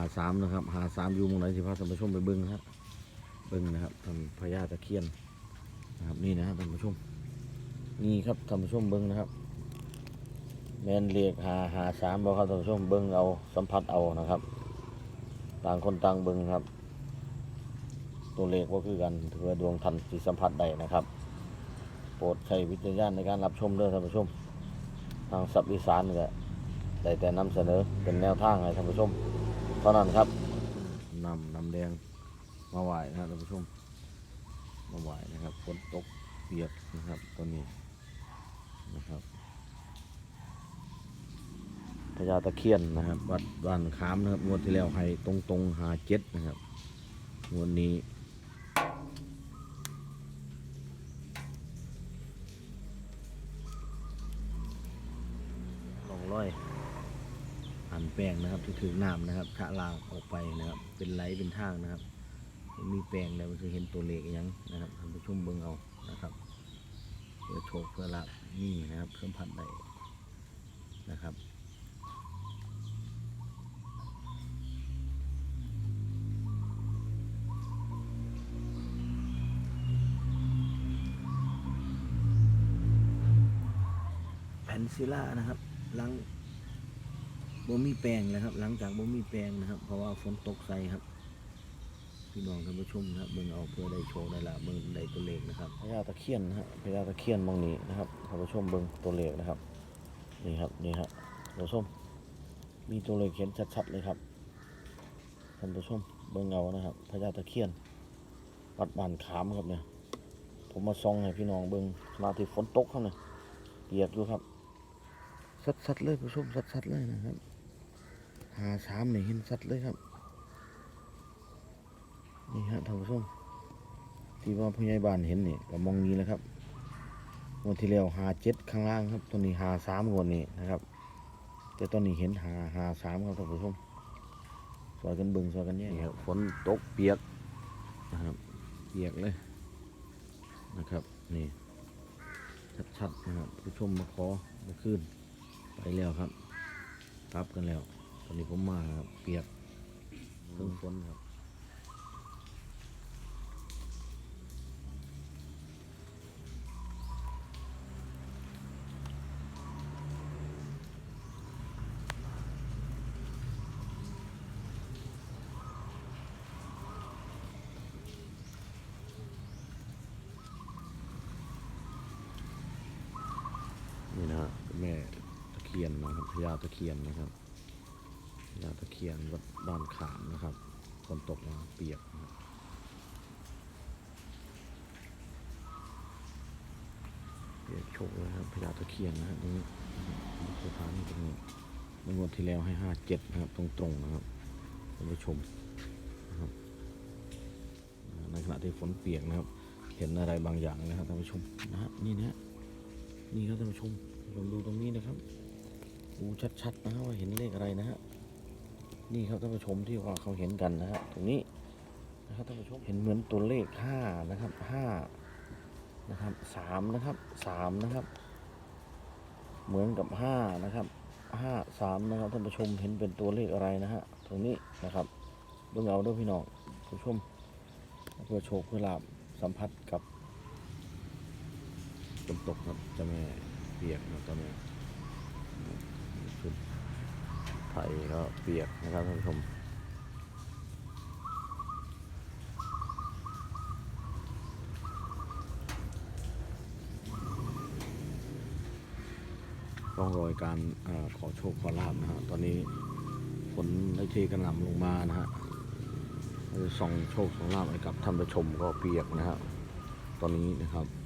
าสามนะครับ หาสามอยู่มองไหนสิพาท่านผู้ชมไปเบิ้งนะครับเบิ้งนะครับท่านพญาตะเคียนนะครับนี่นะครับท่านผู้ชมนี่ครับท่านผู้ชมเบิ้งนะครับแมนเรียกหาหาสามบอกครับท่านผู้ชมเบิ้งเอาสัมผัสเอานะครับ ต่างคนต่างเบิ้งครับ ตัวเลขก็คือกันถือว่าดวงทันสิสัมผัสได้นะครับ โปรดใช้วิจารณญาณในการรับชมด้วยท่านผู้ชม ทางสับอีสานก็ได้แต่นำเสนอเป็นแนวทางให้ท่านผู้ชม ท่านั้นครับนำน้ำแดงมาไหวนะครับท่านผู้ชมมาไหวนะครับฝนตกเปียกนะครับตัวนี้นะครับพญาตะเคียนนะครับวัดบ้านขามนะครับงวดที่แล้วให้ตรงตรงหาเจ็ดนะครับงวดนี้ลองร้อย หันแป้งนะครับที่ถือน้ำนะครับชะลางออกไปนะครับ เป็นไหลเป็นทางนะครับ มีแป้งแล้วมันจะเห็นตัวเลขอหยังนะครับท่านผู้ชมเบิ่งเอานะครับเพื่อโชคเพื่อลาบนี่นะครับเครื่องพันได้นะครับแผ่นซิล่านะครับลัง บ่มีแปลงแล้วครับ หลังจากบ่มีแปลงนะครับ เพราะว่าฝนตกใส่ครับ พี่น้องท่านผู้ชมนะครับเบิ่งเอาเพื่อได้โชว์ได้ละเบิ่งได้ตัวเลขนะครับพญาตะเคียนนะฮะพญาตะเคียนมองนี้นะครับท่านผู้ชมเบิ่งตัวเลขนะครับ นี่ครับนี่ฮะท่านผู้ชม มีตัวเลขเขียนชัดๆเลยครับท่านผู้ชมเบิ่งเอานะครับพญาตะเคียนวัดบ้านขามครับเนี่ย ผมมาส่องให้พี่น้องเบิ่งขณะที่ฝนตกครับเนี่ยเปียกอยู่ครับ สัดๆเลยผู้ชมสัดๆเลยนะครับ หาสามเนี่เห็นสัดเลยครับ นี่ฮะท่านผู้ชมที่ว่าผู้ใหญ่บ้านเห็นนี่ก็มองนี้แหล้วครับงวดที่แล้วหาเจ็ดข้างล่างครับตัวนี้หาสามงวดนี้นะครับ แต่ตอนนี้เห็นหาหาสามครับท่านผู้ชมซอยกันเบิงซอยกันแย่ครับฝนตกเปียกนะครับเปียกเลยนะครับนี่ชัดๆนะครับผู้ชมมาขอมาขึ้นไปแล้วครับรับกันแล้ว ตอนนี้ผมมาครับเปียกเครื่องฝนครับนี่นะฮะแม่ตะเคียนนะครับพญาตะเคียนนะครับ พญาตะเคียนวัดบ้านขามนะครับฝนตกมาเปียกนะครับเปียกโชกเลยครับพญาตะเคียนนะฮะตรงนี้สถานตรงนี้เมื่องวดที่แล้วให้ห้าเจ็ดนะครับ ตรงๆนะครับท่านผู้ชมนะครับในขณะที่ฝนเปียกนะครับ เห็นอะไรบางอย่างนะครับท่านผู้ชมนะฮะนี่นะนี่ครับท่านผู้ชมลองดูตรงนี้นะครับดูชัดๆนะฮะว่าเห็นเลขอะไรนะฮะ นี่ครับท่านผู้ชมที่ว่าเขาเห็นกันนะฮะตรงนี้นะครับท่านผู้ชมเห็นเหมือนตัวเลขห้านะครับห้านะครับสามนะครับสามนะครับ เหมือนกับห้านะครับห้าสามนะครับท่านผู้ชมเห็นเป็นตัวเลขอะไรนะฮะตรงนี้นะครับเบิ่งเอาด้วยพี่น้องผู้ชมเพื่อโชคเพื่อลาบสัมผัสกับฝนตกครับเจะแม่เปียกนะตอนนี้ชุด ไทยก็เปียกนะครับท่านผู้ชมร่องรอยการอขอโชคขอลาบนะฮะตอนนี้ฝนได้เทกันหล่ำลงมานะฮะส่องโชคส่องลาบให้กับท่านผู้ชมก็เปียกนะฮะตอนนี้นะครับ